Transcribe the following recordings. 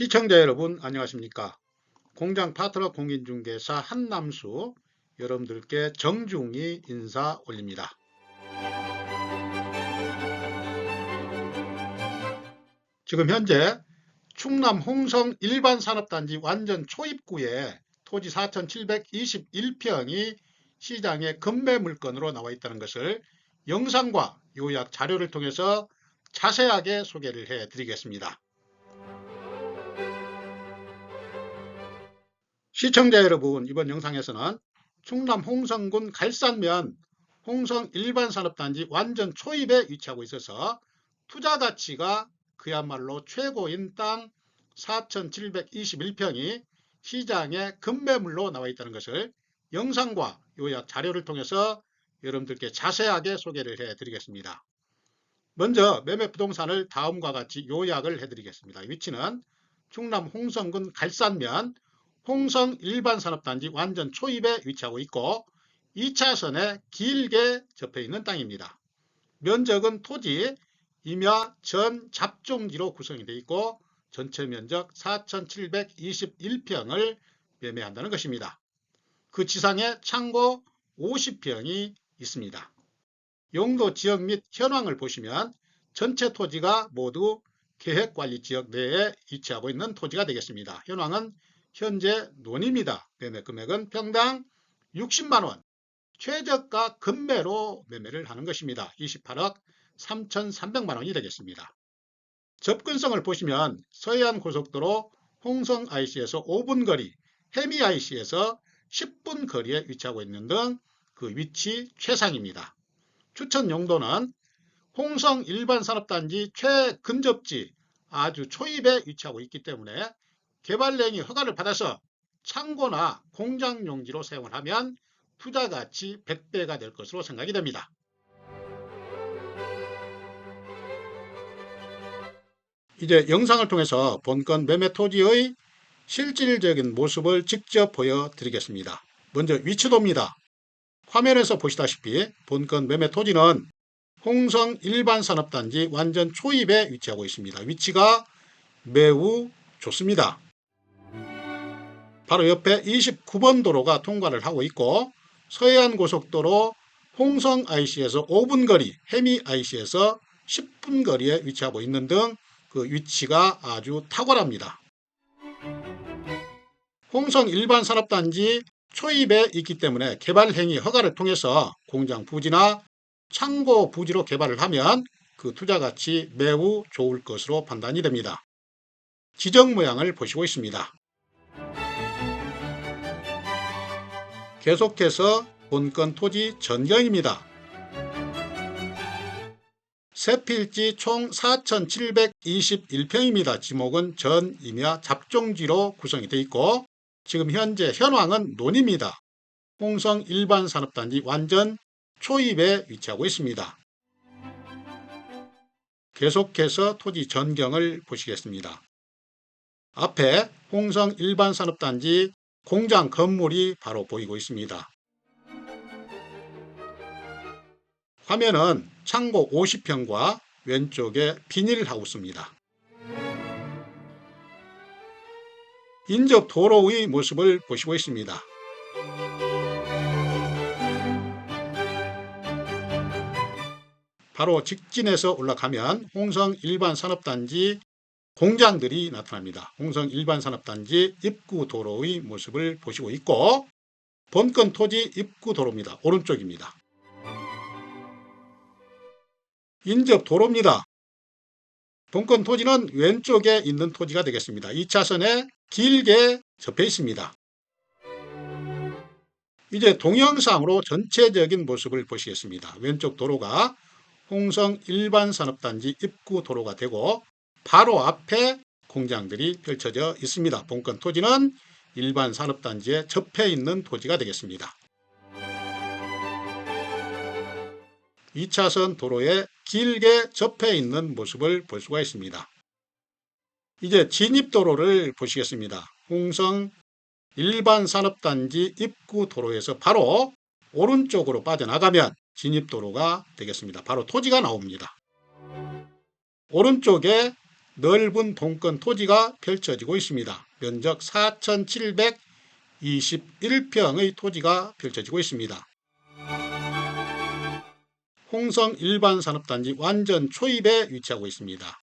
시청자 여러분 안녕하십니까 공장 파트너 공인중개사 한남수 여러분들께 정중히 인사 올립니다 지금 현재 충남 홍성 일반산업단지 완전 초입구에 토지 4,721평이 시장에 금매 물건으로 나와 있다는 것을 영상과 요약 자료를 통해서 자세하게 소개를 해 드리겠습니다. 시청자 여러분 이번 영상에서는 충남 홍성군 갈산면 홍성 일반산업단지 완전 초입에 위치하고 있어서 투자 가치가 그야말로 최고인 땅 4,721평이 시장에 급매물로 나와 있다는 것을 영상과 요약 자료를 통해서 여러분들께 자세하게 소개를 해 드리겠습니다. 먼저 매매 부동산을 다음과 같이 요약을 해 드리겠습니다. 위치는 충남 홍성군 갈산면 홍성 일반산업단지 완전 초입에 위치하고 있고 2차선에 길게 접해 있는 땅입니다. 면적은 토지 임야 전 잡종지로 구성이 되어 있고 전체 면적 4,721평을 매매한다는 것입니다. 그 지상에 창고 50평이 있습니다. 용도 지역 및 현황을 보시면 전체 토지가 모두 계획관리지역 내에 위치하고 있는 토지가 되겠습니다. 현황은 현재 논입니다. 매매 금액은 평당 60만원, 최저가 금매로 매매를 하는 것입니다. 28억 3,300만원이 되겠습니다. 접근성을 보시면 서해안 고속도로 홍성 IC에서 5분 거리, 해미 IC에서 10분 거리에 위치하고 있는 등 그 위치 최상입니다. 추천 용도는 홍성 일반 산업단지 최근접지 아주 초입에 위치하고 있기 때문에 개발행위 허가를 받아서 창고나 공장 용지로 사용을 하면 투자 가치 100배가 될 것으로 생각이 됩니다. 이제 영상을 통해서 본건 매매 토지의 실질적인 모습을 직접 보여드리겠습니다. 먼저 위치도입니다. 화면에서 보시다시피 본건 매매 토지는 홍성 일반산업단지 완전 초입에 위치하고 있습니다. 위치가 매우 좋습니다. 바로 옆에 29번 도로가 통과를 하고 있고 서해안 고속도로 홍성 IC에서 5분 거리, 해미 IC에서 10분 거리에 위치하고 있는 등 그 위치가 아주 탁월합니다. 홍성 일반 산업단지 초입에 있기 때문에 개발 행위 허가를 통해서 공장 부지나 창고 부지로 개발을 하면 그 투자 가치 매우 좋을 것으로 판단이 됩니다. 지정 모양을 보시고 있습니다. 계속해서 본건 토지 전경입니다. 세 필지 총 4,721평입니다. 지목은 전 임야 잡종지로 구성이 되어 있고 지금 현재 현황은 논입니다. 홍성 일반산업단지 완전 초입에 위치하고 있습니다. 계속해서 토지 전경을 보시겠습니다. 앞에 홍성 일반산업단지 공장 건물이 바로 보이고 있습니다. 화면은 창고 50평과 왼쪽에 비닐하우스입니다. 인접 도로의 모습을 보시고 있습니다. 바로 직진해서 올라가면 홍성 일반 산업단지 공장들이 나타납니다. 홍성 일반산업단지 입구 도로의 모습을 보시고 있고 본건 토지 입구 도로입니다. 오른쪽입니다. 인접 도로입니다. 본건 토지는 왼쪽에 있는 토지가 되겠습니다. 2차선에 길게 접해 있습니다. 이제 동영상으로 전체적인 모습을 보시겠습니다. 왼쪽 도로가 홍성 일반산업단지 입구 도로가 되고 바로 앞에 공장들이 펼쳐져 있습니다. 본건 토지는 일반 산업단지에 접해 있는 토지가 되겠습니다. 2차선 도로에 길게 접해 있는 모습을 볼 수가 있습니다. 이제 진입도로를 보시겠습니다. 홍성 일반 산업단지 입구 도로에서 바로 오른쪽으로 빠져나가면 진입도로가 되겠습니다. 바로 토지가 나옵니다. 오른쪽에 넓은 동권 토지가 펼쳐지고 있습니다. 면적 4,721평의 토지가 펼쳐지고 있습니다. 홍성 일반산업단지 완전 초입에 위치하고 있습니다.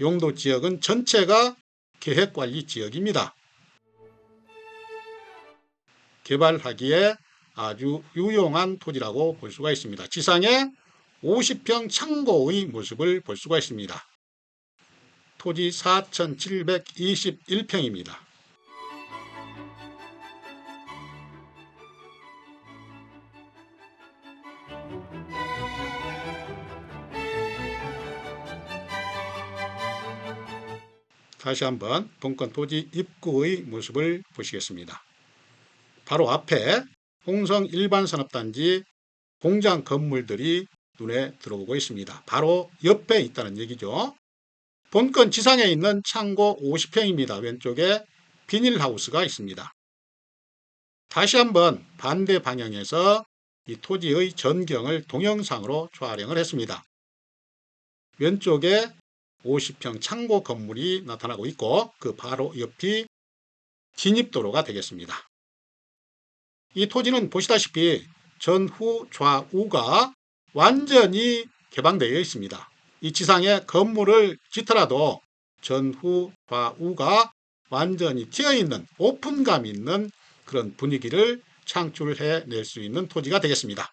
용도 지역은 전체가 계획관리 지역입니다. 개발하기에 아주 유용한 토지라고 볼 수가 있습니다. 지상에 50평 창고의 모습을 볼 수가 있습니다. 토지 4,721평입니다. 다시 한번 동권 토지 입구의 모습을 보시겠습니다. 바로 앞에 홍성 일반산업단지 공장 건물들이 눈에 들어오고 있습니다. 바로 옆에 있다는 얘기죠. 본건 지상에 있는 창고 50평입니다. 왼쪽에 비닐하우스가 있습니다. 다시 한번 반대 방향에서 이 토지의 전경을 동영상으로 촬영을 했습니다. 왼쪽에 50평 창고 건물이 나타나고 있고 그 바로 옆이 진입도로가 되겠습니다. 이 토지는 보시다시피 전후 좌우가 완전히 개방되어 있습니다. 이 지상에 건물을 짓더라도 전후 좌우가 완전히 튀어 있는 오픈감 있는 그런 분위기를 창출해 낼 수 있는 토지가 되겠습니다.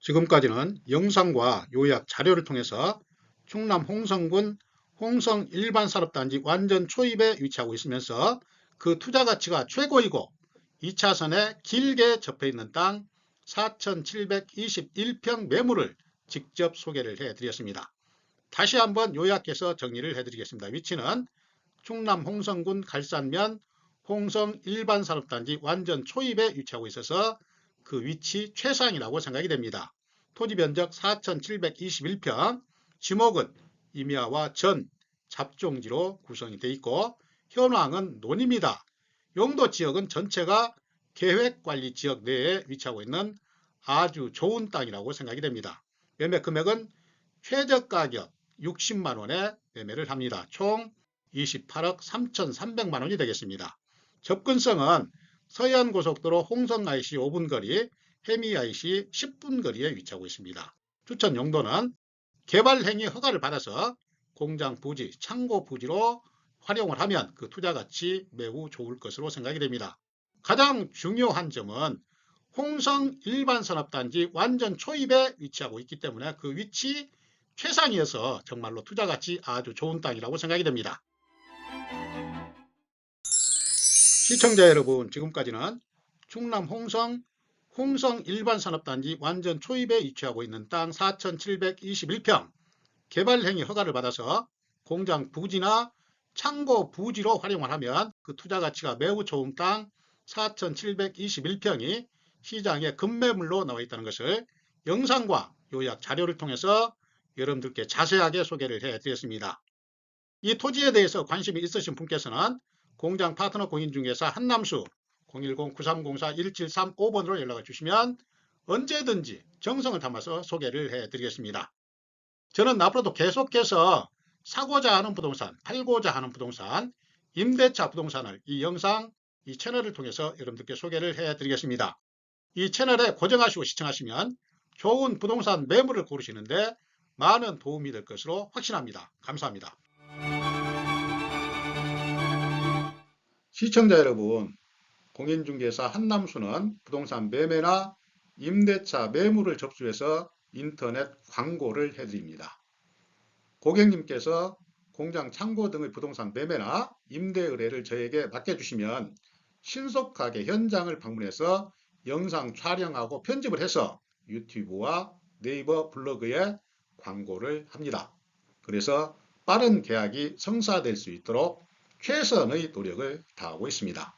지금까지는 영상과 요약 자료를 통해서 충남 홍성군 홍성 일반산업단지 완전 초입에 위치하고 있으면서 그 투자 가치가 최고이고 2차선에 길게 접해 있는 땅 4,721평 매물을 직접 소개를 해 드렸습니다. 다시 한번 요약해서 정리를 해 드리겠습니다. 위치는 충남 홍성군 갈산면 홍성 일반산업단지 완전 초입에 위치하고 있어서 그 위치 최상이라고 생각이 됩니다. 토지 면적 4,721평, 지목은 임야와 전, 잡종지로 구성이 되어 있고 현황은 논입니다. 용도 지역은 전체가 계획관리지역 내에 위치하고 있는 아주 좋은 땅이라고 생각이 됩니다. 매매 금액은 최저가격 60만원에 매매를 합니다. 총 28억 3,300만원이 되겠습니다. 접근성은 서해안고속도로 홍성 IC 5분 거리, 해미 IC 10분 거리에 위치하고 있습니다. 추천 용도는 개발행위 허가를 받아서 공장 부지, 창고 부지로 활용을 하면 그 투자 가치 매우 좋을 것으로 생각이 됩니다. 가장 중요한 점은 홍성 일반산업단지 완전 초입에 위치하고 있기 때문에 그 위치 최상이어서 정말로 투자 가치 아주 좋은 땅이라고 생각이 됩니다. 시청자 여러분 지금까지는 충남 홍성 홍성 일반산업단지 완전 초입에 위치하고 있는 땅 4,721평 개발행위 허가를 받아서 공장 부지나 창고 부지로 활용을 하면 그 투자 가치가 매우 좋은 땅 4,721평이 시장에 급매물로 나와 있다는 것을 영상과 요약 자료를 통해서 여러분들께 자세하게 소개를 해 드렸습니다. 이 토지에 대해서 관심이 있으신 분께서는 공장 파트너 공인중개사 한남수 010-9304-1735번으로 연락을 주시면 언제든지 정성을 담아서 소개를 해 드리겠습니다. 저는 앞으로도 계속해서 사고자 하는 부동산, 팔고자 하는 부동산, 임대차 부동산을 이 영상, 이 채널을 통해서 여러분들께 소개를 해 드리겠습니다. 이 채널에 고정하시고 시청하시면 좋은 부동산 매물을 고르시는데 많은 도움이 될 것으로 확신합니다. 감사합니다. 시청자 여러분, 공인중개사 한남수는 부동산 매매나 임대차 매물을 접수해서 인터넷 광고를 해드립니다. 고객님께서 공장 창고 등의 부동산 매매나 임대 의뢰를 저에게 맡겨주시면 신속하게 현장을 방문해서 영상 촬영하고 편집을 해서 유튜브와 네이버 블로그에 광고를 합니다. 그래서 빠른 계약이 성사될 수 있도록 최선의 노력을 다하고 있습니다.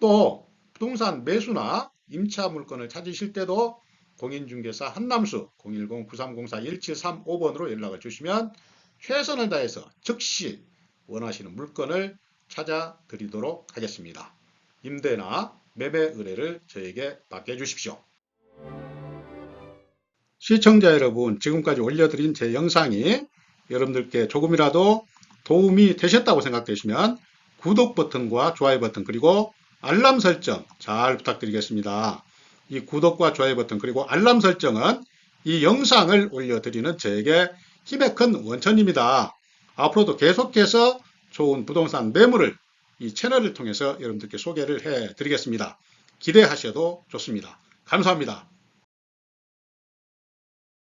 또 부동산 매수나 임차 물건을 찾으실 때도 공인중개사 한남수 010-9304-1735번으로 연락을 주시면 최선을 다해서 즉시 원하시는 물건을 찾아 드리도록 하겠습니다. 임대나 매매 의뢰를 저에게 맡겨 주십시오. 시청자 여러분, 지금까지 올려드린 제 영상이 여러분들께 조금이라도 도움이 되셨다고 생각되시면 구독 버튼과 좋아요 버튼 그리고 알람 설정 잘 부탁드리겠습니다. 이 구독과 좋아요 버튼 그리고 알람 설정은 이 영상을 올려드리는 저에게 힘의 큰 원천입니다. 앞으로도 계속해서 좋은 부동산 매물을 이 채널을 통해서 여러분들께 소개를 해 드리겠습니다. 기대하셔도 좋습니다. 감사합니다.